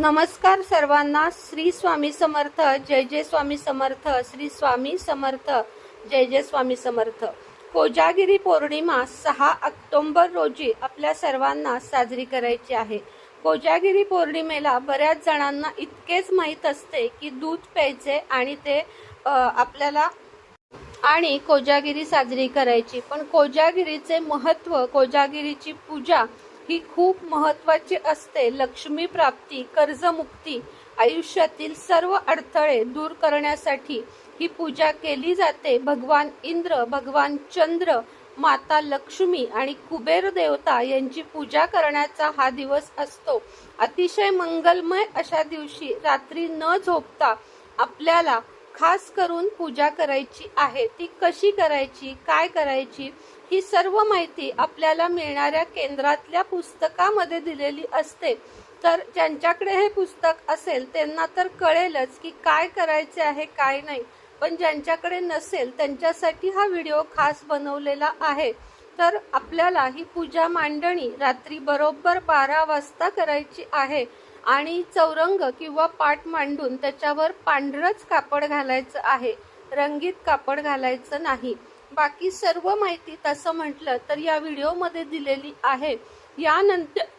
नमस्कार सर्वांना. श्री स्वामी समर्थ जय जय स्वामी समर्थ श्री स्वामी समर्थ जय जय स्वामी समर्थ. कोजागिरी पौर्णिमा सहा ऑक्टोंबर रोजी आपल्या सर्वांना साजरी करायची आहे. कोजागिरी पौर्णिमेला बऱ्याच जणांना इतकेच माहीत असते की दूध प्यायचे आणि ते आपल्याला आणि कोजागिरी साजरी करायची. पण कोजागिरीचे महत्त्व कोजागिरीची पूजा ही खूप महत्त्वाची असते. लक्ष्मी प्राप्ती कर्जमुक्ती आयुष्यातील सर्व अडथळे दूर करण्यासाठी ही पूजा केली जाते. भगवान इंद्र भगवान चंद्र माता लक्ष्मी आणि कुबेर देवता यांची पूजा करण्याचा हा दिवस असतो. अतिशय मंगलमय अशा दिवशी रात्री न झोपता आपल्याला खास करून पूजा करायची आहे ती कशी करायची काय करायची ही सर्व माहिती आपल्याला मिळणाऱ्या केंद्रातल्या पुस्तकामध्ये दिलेली असते. तर ज्यांच्याकडे हे पुस्तक असेल त्यांना तर कळेलच की काय करायचे आहे काय नाही. पण ज्यांच्याकडे नसेल त्यांच्यासाठी हा व्हिडिओ खास बनवलेला आहे. तर आपल्याला ही पूजा मांडणी रात्री बरोबर बारा वाजता करायची आहे. आणि चौरंग किंवा पाट मांडून त्याच्यावर पांढरंच कापड घालायचं आहे. रंगीत कापड घालायचं नाही. बाकी सर्व माहिती तसं म्हटलं तर या व्हिडिओमध्ये दिलेली आहे. यानंतर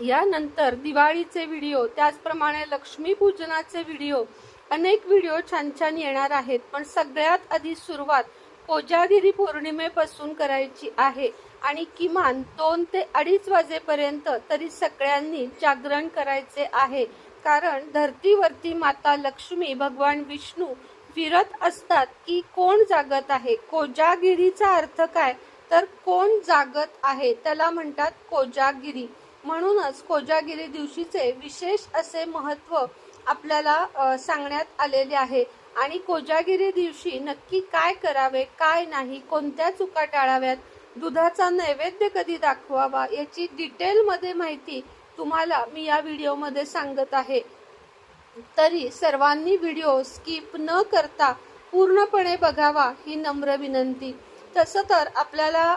यानंतर दिवाळीचे व्हिडिओ त्याचप्रमाणे लक्ष्मीपूजनाचे व्हिडिओ अनेक व्हिडिओ छान छान येणार आहेत. पण सगळ्यात आधी सुरुवात कोजागिरी पौर्णिमेपासून करायची आहे. आणि किमान दोन ते अडीच वाजेपर्यंत तरी सगळ्यांनी जागरण करायचे आहे. कारण धरतीवरती माता लक्ष्मी भगवान विष्णू फिरत असतात की कोण जागत आहे? कोजागिरीचा अर्थ काय? तर कोण जागत आहे? त्याला म्हणतात कोजागिरी. म्हणूनच कोजागिरी दिवशीचे विशेष असे महत्त्व आपल्याला सांगण्यात आलेले आहे. आणि कोजागिरी दिवशी नक्की काय करावे काय नाही कोणत्या चुका टाळाव्यात दुधाचा नैवेद्य कधी दाखवावा याची डिटेलमध्ये माहिती तुम्हाला मी या व्हिडिओमध्ये सांगत आहे. तरी सर्वांनी व्हिडिओ स्किप न करता पूर्णपणे बघावा ही नम्र विनंती. तसं तर आपल्याला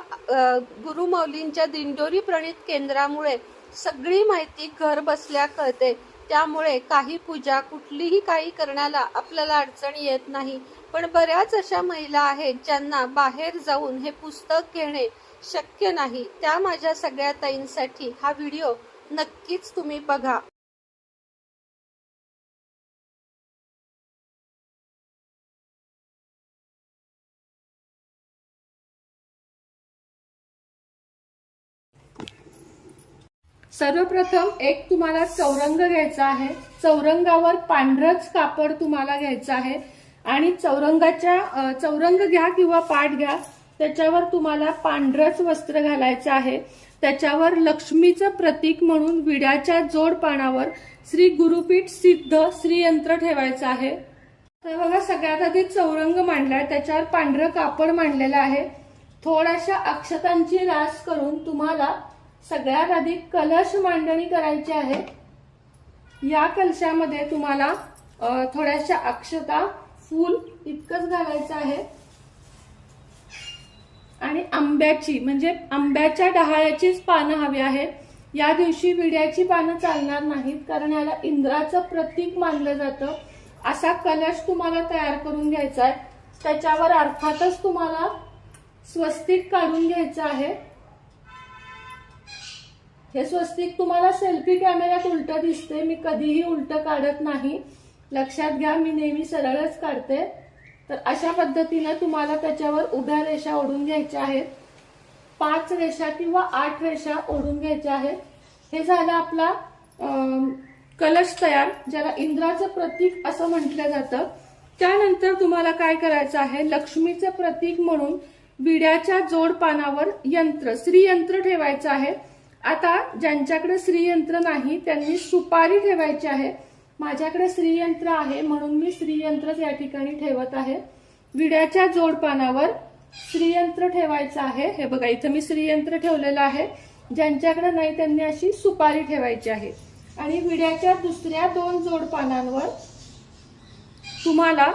गुरुमौलींच्या दिंडोरी प्रणित केंद्रामुळे सगळी माहिती घर बसल्या कळते. त्यामुळे काही पूजा कुठलीही काही करण्याला आपल्याला अडचण येत नाही. पण बऱ्याच अशा महिला आहेत ज्यांना बाहेर जाऊन हे पुस्तक घेणे शक्य नाही. त्या माझ्या सगळ्या ताईंसाठी हा व्हिडिओ नक्कीच तुम्ही बघा. सर्वप्रथम एक तुम्हाला चौरंग घ्यायचा आहे. चौरंगावर पांढरच कापड तुम्हाला घ्यायचं आहे. आणि चौरंगाच्या चौरंग घ्या किंवा पाठ घ्या त्याच्यावर तुम्हाला पांढरच वस्त्र घालायचं आहे. त्याच्यावर लक्ष्मीचं प्रतीक म्हणून विड्याच्या जोड पानावर श्री गुरुपीठ सिद्ध श्रीयंत्र ठेवायचं आहे. तर बघा सगळ्यात आधी चौरंग मांडलाय त्याच्यावर पांढरं कापड मांडलेलं आहे. थोड्याशा अक्षतांची रास करून तुम्हाला सगळ्यात आधी कलश मांडणी करायची आहे. या कलशामध्ये तुम्हाला थोड्याशा अक्षता फूल इतकंच घालायचं आहे. आणि आंब्याची म्हणजे आंब्याच्या डहाळ्याचीच पानं हवी आहेत. या दिवशी विड्याची पानं चालणार नाहीत कारण याला इंद्राचं प्रतीक मानलं जातं. असा कलश तुम्हाला तयार करून घ्यायचा आहे. त्याच्यावर अर्थातच तुम्हाला स्वस्तिक काढून घ्यायचं आहे. हे स्वस्तिक तुम्हाला सेल्फी कॅमेऱ्यात उलट दिसते मी कधीही उलट काढत नाही. लक्षात घ्या मी नेहमी सरळच काढते. तर अशा पद्धतीनं तुम्हाला त्याच्यावर उभ्या रेषा ओढून घ्यायच्या आहेत. पाच रेषा किंवा आठ रेषा ओढून घ्यायच्या आहेत. हे झालं आपला कलश तयार ज्याला इंद्राचं प्रतीक असं म्हटलं जातं. त्यानंतर तुम्हाला काय करायचं आहे? लक्ष्मीचं प्रतीक म्हणून विड्याच्या जोड पानावर यंत्र श्रीयंत्र ठेवायचं आहे. आता ज्यांच्याकडे श्रीयंत्र नाही त्यांनी सुपारी ठेवायची आहे. माझ्याकडे श्रीयंत्र आहे म्हणून मी श्रीयंत्रच या ठिकाणी ठेवत आहे. विड्याच्या जोडपानावर श्रीयंत्र ठेवायचं आहे. हे बघा इथं मी श्रीयंत्र ठेवलेलं आहे. ज्यांच्याकडे नाही त्यांनी अशी सुपारी ठेवायची आहे. आणि विड्याच्या दुसऱ्या दोन जोडपानांवर तुम्हाला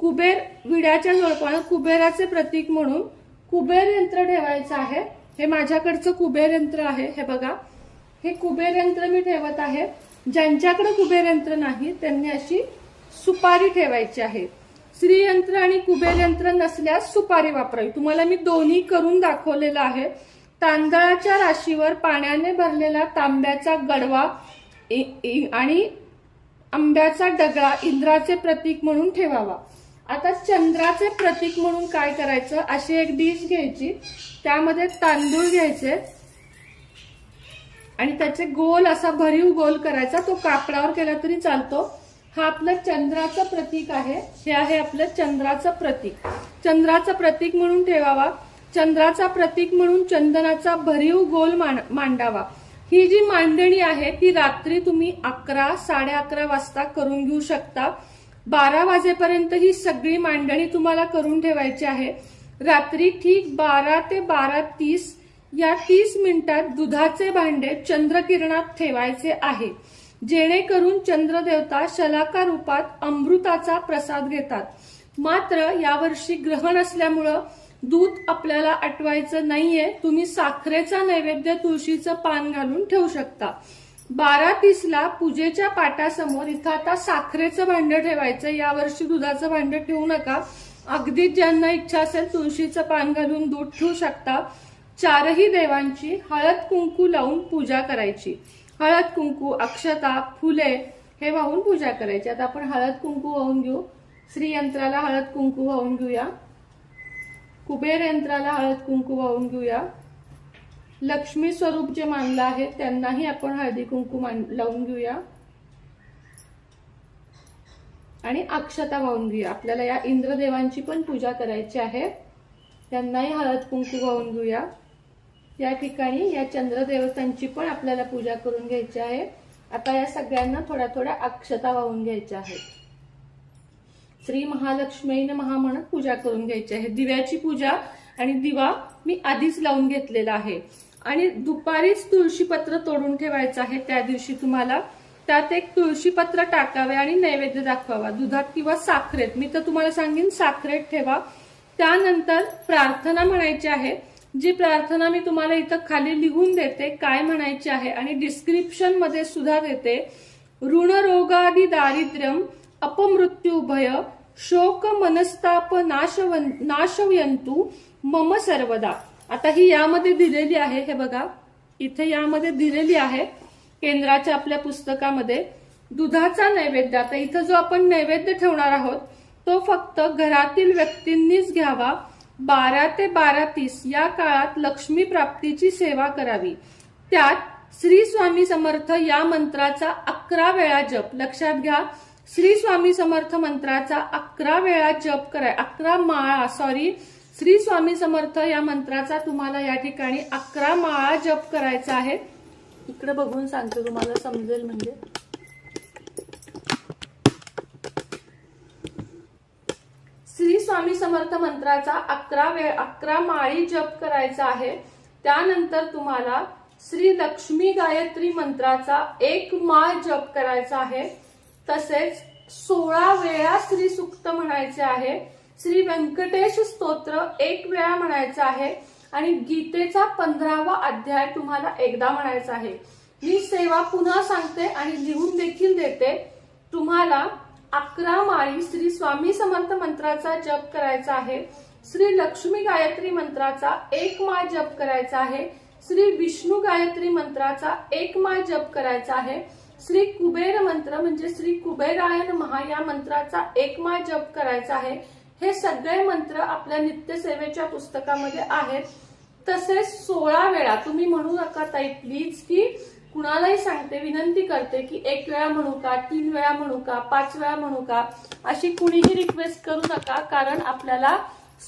कुबेर विड्याच्या जोडपानावर कुबेराचे प्रतीक म्हणून कुबेर यंत्र ठेवायचं आहे. हे माझ्याकडचं कुबेर यंत्र आहे. हे बघा हे कुबेर यंत्र मी ठेवत आहे. ज्यांच्याकडे कुबेर यंत्र नाही त्यांनी अशी सुपारी ठेवायची आहे. श्रीयंत्र आणि कुबेर यंत्र नसल्यास सुपारी वापरावी. तुम्हाला मी दोन्ही करून दाखवलेलं आहे. तांदळाच्या राशीवर पाण्याने भरलेला तांब्याचा गडवा इ- आणि आंब्याचा डगळा इंद्राचे प्रतीक म्हणून ठेवावा. आता चंद्राचे प्रतीक म्हणून काय करायचं? अशी एक डिश घ्यायची. त्यामध्ये तांदूळ घ्यायचे. आणि त्याचे गोल असा भरीव गोल करायचा तो कापडावर केला तरी चालतो. हा आपलं चंद्राचं प्रतीक आहे. हे आहे आपलं चंद्राचं प्रतीक. चंद्राचं प्रतीक म्हणून ठेवावा. चंद्राचा प्रतीक म्हणून चंदनाचा भरीव गोल मांडावा. ही जी मांडणी आहे ती रात्री तुम्ही अकरा साडे अकरा वाजता करून घेऊ शकता. बारा वाजेपर्यंत ही सगळी मांडणी तुम्हाला करून ठेवायची आहे. रात्री ठीक बारा ते बारा तीस या तीस मिनिटात दुधाचे भांडे चंद्रकिरणात ठेवायचे आहे. जेणेकरून चंद्रदेवता शलाका रूपात अमृताचा प्रसाद घेतात. मात्र यावर्षी ग्रहण असल्यामुळं दूध आपल्याला आटवायचं नाहीये. तुम्ही साखरेचा नैवेद्य तुळशीचं पान घालून ठेवू शकता. बारा तीसला पूजेच्या पाटासमोर इथं आता साखरेचं भांडं ठेवायचं. यावर्षी दुधाचं भांडं ठेवू नका. अगदीच ज्यांना इच्छा असेल तुळशीचं पान घालून दूध ठेवू शकता. चारही देवांची हळद कुंकू लावून पूजा करायची. हळद कुंकू अक्षता फुले हे वाहून पूजा करायची. आता आपण हळद कुंकू वाहून घेऊ. श्रीयंत्राला हळद कुंकू वाहून घेऊया. कुबेर यंत्राला हळद कुंकू वाहून घेऊया. लक्ष्मी स्वरूप जे मानलं आहे त्यांनाही आपण हळदी कुंकू मान- लावून घेऊया. आणि अक्षता वाहून घेऊया. आपल्याला या इंद्रदेवांची पण पूजा करायची आहे. त्यांनाही हळद कुंकू वाहून घेऊया. या ठिकाणी या चंद्रदेवतांची पण आपल्याला पूजा करून घ्यायची आहे. आता या सगळ्यांना थोड्या थोड्या अक्षता वाहून घ्यायच्या आहेत. श्री महालक्ष्मीने महा म्हणत पूजा करून घ्यायची आहे. दिव्याची पूजा आणि दिवा मी आधीच लावून घेतलेला आहे. आणि दुपारीच तुळशीपत्र तोडून ठेवायचं आहे. त्या दिवशी तुम्हाला त्यात एक तुळशीपत्र टाकावे आणि नैवेद्य दाखवावा. दुधात किंवा साखरेत. मी तर तुम्हाला सांगेन साखरेत ठेवा. त्यानंतर प्रार्थना म्हणायची आहे. जी प्रार्थना मी तुम्हाला इथं खाली लिहून देते काय म्हणायची आहे आणि डिस्क्रिप्शनमध्ये सुद्धा देते ऋणरोगादी दारिद्र्यम अपमृत्यू भय शोक मनस्ताप नाशवन नाशवयंतु मम सर्वदा. आता ही यामध्ये दिलेली आहे हे बघा इथे यामध्ये दिलेली आहे केंद्राच्या आपल्या पुस्तकामध्ये दुधाचा नैवेद्य. आता इथं जो आपण नैवेद्य ठेवणार आहोत तो फक्त घरातील व्यक्तींनीच घ्यावा बारा ते बारा तीस या काळात लक्ष्मी प्राप्तीची सेवा करावी. त्यात श्री स्वामी समर्थ या मंत्राचा अकरा वेळा जप. लक्षात घ्या श्री स्वामी समर्थ मंत्राचा अकरा वेळा जप कराय अकरा माळा सॉरी श्री स्वामी समर्थ या मंत्राचा तुम्हाला या ठिकाणी अकरा माळा जप करायचा आहे. इकडे बघून सांगते तुम्हाला समजेल म्हणजे श्री स्वामी समर्थ मंत्राचा अकरा वेळ अकरा माळी जप करायचा आहे. त्यानंतर तुम्हाला श्री लक्ष्मी गायत्री मंत्राचा एक माळ जप करायचा आहे. तसेच सोळा वेळा श्री सुक्त म्हणायचे आहे. श्री व्यंकटेश स्तोत्र एक वेळा म्हणायचं आहे. आणि गीतेचा पंधरावा अध्याय तुम्हाला एकदा म्हणायचा आहे. मी सेवा पुन्हा सांगते आणि लिहून देखील देते. तुम्हाला अकरा माळी श्री स्वामी समर्थ मंत्राचा जप करायचा आहे. श्री लक्ष्मी गायत्री मंत्राचा एक माळ जप करायचा आहे. श्री विष्णू गायत्री मंत्राचा एक माळ जप करायचा आहे. श्री कुबेर मंत्र म्हणजे श्री कुबेरायन महा या मंत्राचा एक माळ जप करायचा आहे. हे सगळे मंत्र आपल्या नित्यसेवेच्या पुस्तकामध्ये आहेत. तसेच सोळा वेळा तुम्ही म्हणू नका ताई प्लीज की कुणालाही सांगते विनंती करते की एक वेळा म्हणू का तीन वेळा म्हणू का पाच वेळा म्हणू का अशी कुणीही रिक्वेस्ट करू नका कारण आपल्याला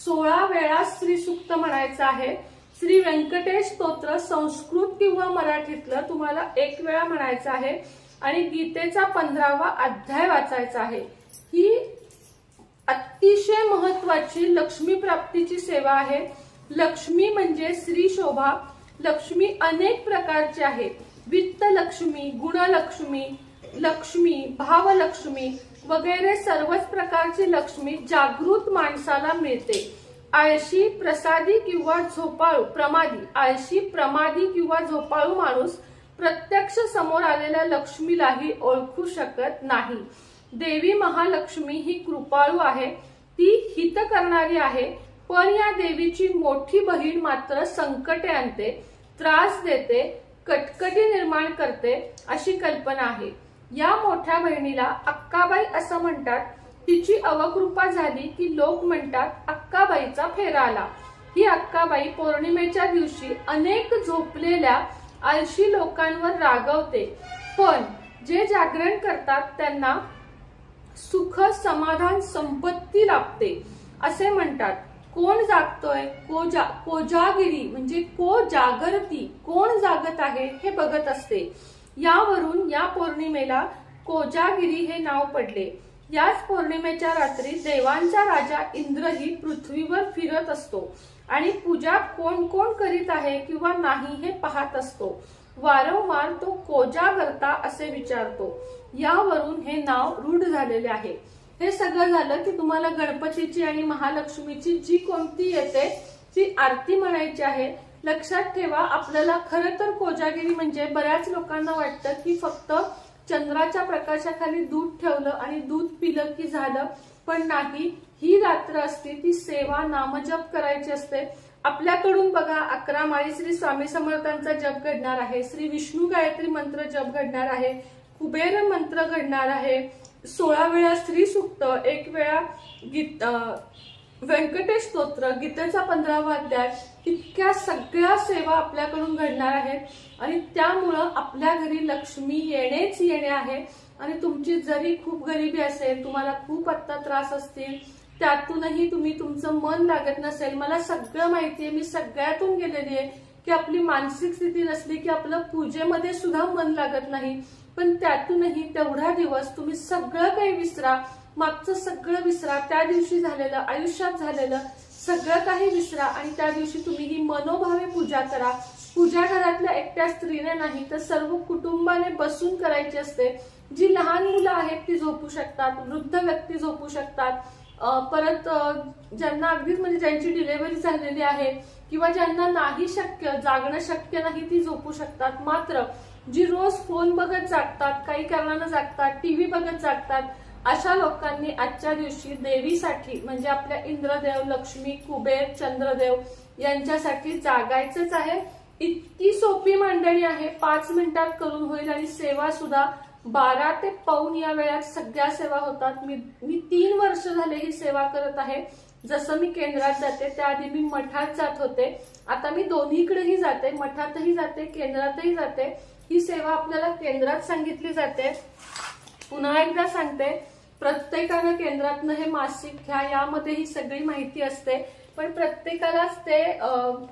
सोळा वेळा श्री सुक्त म्हणायचं आहे. श्री व्यंकटेश स्तोत्र संस्कृत किंवा मराठीतलं तुम्हाला एक वेळा म्हणायचं आहे आणि गीतेचा पंधरावा अध्याय वाचायचा आहे. ही अतिशय महत्वाची लक्ष्मी प्राप्तीची सेवा आहे. लक्ष्मी म्हणजे श्री शोभा. लक्ष्मी अनेक प्रकारची आहे वित्त लक्ष्मी गुणलक्ष्मी लक्ष्मी भावलक्ष्मी वगैरे सर्वच प्रकारची लक्ष्मी जागृत माणसाला मिळते. आळशी प्रसादी किंवा झोपाळू प्रमादी आळशी प्रमादी किंवा झोपाळू माणूस प्रत्यक्ष समोर आलेल्या लक्ष्मीलाही ओळखू शकत नाही. देवी महालक्ष्मी ही कृपाळू आहे. ती हित करणारी आहे पण या देवीची मोठी बहीण मात्र संकटे आणते त्रास देते कटकटी निर्माण करते अशी कल्पना आहे. या मोठ्या बहिणीला अक्काबाई असं म्हणतात. तिची अवकृपा झाली की लोक म्हणतात अक्काबाईचा फेरा आला. ही अक्काबाई पौर्णिमेच्या दिवशी अनेक झोपलेल्या आळशी लोकांवर रागवते. पण जे जागरण करतात त्यांना सुख समाधान संपत्ती लाभते असे म्हणतात. कोण जागतोय? को जा कोजागिरी म्हणजे को जागरती. कोण जागत आहे हे बघत असते. यावरून या पौर्णिमेला कोजागिरी हे नाव पडले. याच पौर्णिमेच्या रात्री देवांचा राजा इंद्रही पृथ्वीवर फिरत असतो आणि पूजा कोण कोण करीत आहे किंवा नाही हे पाहत असतो. वारंवार तो कोजागरता असे विचारतो. यावरून हे नाव रूढ झालेले आहे. हे सगळं झालं की तुम्हाला गणपतीची आणि महालक्ष्मीची जी कोणती येते ती आरती म्हणायची आहे लक्षात ठेवा आपल्याला खरं तर कोजागिरी म्हणजे बऱ्याच लोकांना वाटतं की फक्त चंद्राच्या प्रकाशाखाली दूध ठेवलं आणि दूध पिलं की झालं पण नाही. ही रात्र असते ती सेवा नामजप करायची असते. आपल्याकडून बघा अकरा माळी श्री स्वामी समर्थांचा जप घडणार आहे श्री विष्णू गायत्री मंत्र जप घडणार आहे कुबेर मंत्र घडणार आहे सोळा वेळा स्त्री सुक्त एक वेळा गीत व्यंकटेश स्तोत्र गीतेचा पंधरावा अध्याय इतक्या सगळ्या सेवा आपल्याकडून घडणार आहेत. आणि त्यामुळं आपल्या घरी लक्ष्मी येणेच येणे आहे. आणि तुमची जरी खूप गरिबी असेल तुम्हाला खूप आत्ता त्रास असतील त्यातूनही तुम्ही तुमचं मन लागत नसेल. मला सगळं माहिती आहे मी सगळ्यातून गेलेली आहे की आपली मानसिक स्थिती नसली की आपलं पूजेमध्ये सुद्धा मन लागत नाही. पण त्यातूनही तेवढा दिवस तुम्ही सगळं काही विसरा मागचं सगळं विसरा त्या दिवशी झालेलं आयुष्यात झालेलं सगळं काही विसरा आणि त्या दिवशी तुम्ही ही मनोभावे पूजा करा. पूजा घरातल्या एकट्या स्त्रीने नाही तर सर्व कुटुंबाने बसून करायची असते. जी लहान मुलं आहेत ती झोपू शकतात वृद्ध व्यक्ती झोपू शकतात. परत ज्यांना अगदीच म्हणजे ज्यांची डिलेव्हरी झालेली आहे किंवा ज्यांना नाही शक्य जागणं शक्य नाही ती झोपू शकतात. मात्र जी रोज फोन बघत जागतात काही कारणानं जागतात टीव्ही बघत जागतात अशा लोकांनी आजच्या दिवशी देवीसाठी म्हणजे आपल्या इंद्रदेव लक्ष्मी कुबेर चंद्रदेव यांच्यासाठी जागायचंच आहे. इतकी सोपी मांडणी आहे. पाच मिनिटात करून होईल आणि सेवा सुद्धा बारा ते पाऊन या वेळात सगळ्या सेवा होतात. मी मी तीन वर्ष झाले ही सेवा करत आहे. जसं मी केंद्रात जाते त्याआधी मी मठात जात होते. आता मी दोन्हीकडेही जाते. मठातही जाते केंद्रातही जाते. ही सेवा आपल्याला केंद्रात सांगितली जाते. पुन्हा एकदा सांगते प्रत्येकानं केंद्रातनं हे मासिक घ्या यामध्ये ही सगळी माहिती असते. पण प्रत्येकालाच ते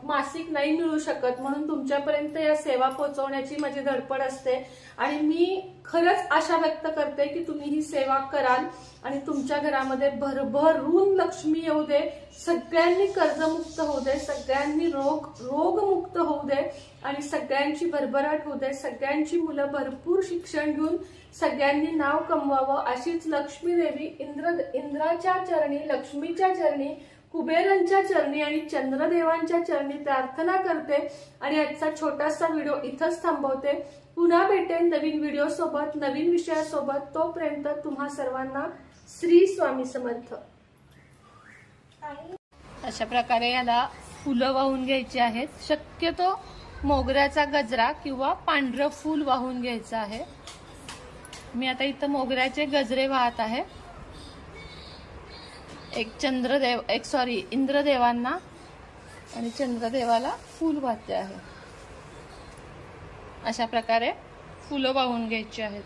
मासिक नाही मिळू शकत म्हणून तुमच्यापर्यंत या सेवा पोहोचवण्याची माझी धडपड असते. आणि मी खरंच आशा व्यक्त करते की तुम्ही ही सेवा कराल आणि तुमच्या घरामध्ये भरभरून लक्ष्मी येऊ दे सगळ्यांनी कर्जमुक्त होऊ दे सगळ्यांनी रोग रोगमुक्त होऊ दे आणि सगळ्यांची भरभराट होऊ दे. सगळ्यांची मुलं भरपूर शिक्षण घेऊन सगळ्यांनी नाव कमवावं अशीच लक्ष्मी देवी इंद्र इंद्राच्या चरणी लक्ष्मीच्या चरणी कुबेरांच्या चरणी आणि चंद्रदेवांच्या चरणी प्रार्थना करते. आणि आजचा छोटासा व्हिडिओ इथंच थांबवते. पुन्हा भेटेन नवीन व्हिडिओ सोबत नवीन विषयासोबत तोपर्यंत तुम्हा सर्वांना श्री स्वामी समर्थ. अशा प्रकारे याला फुलं वाहून घ्यायची आहेत. शक्यतो मोगऱ्याचा गजरा किंवा पांढरं फूल वाहून घ्यायचं आहे. मी आता इथं मोगऱ्याचे गजरे वाहत आहे. एक चंद्रदेव एक सॉरी इंद्रदेवांना आणि चंद्रदेवाला फूल वाहते आहे. अशा प्रकारे फुलं वाहून घ्यायची आहेत.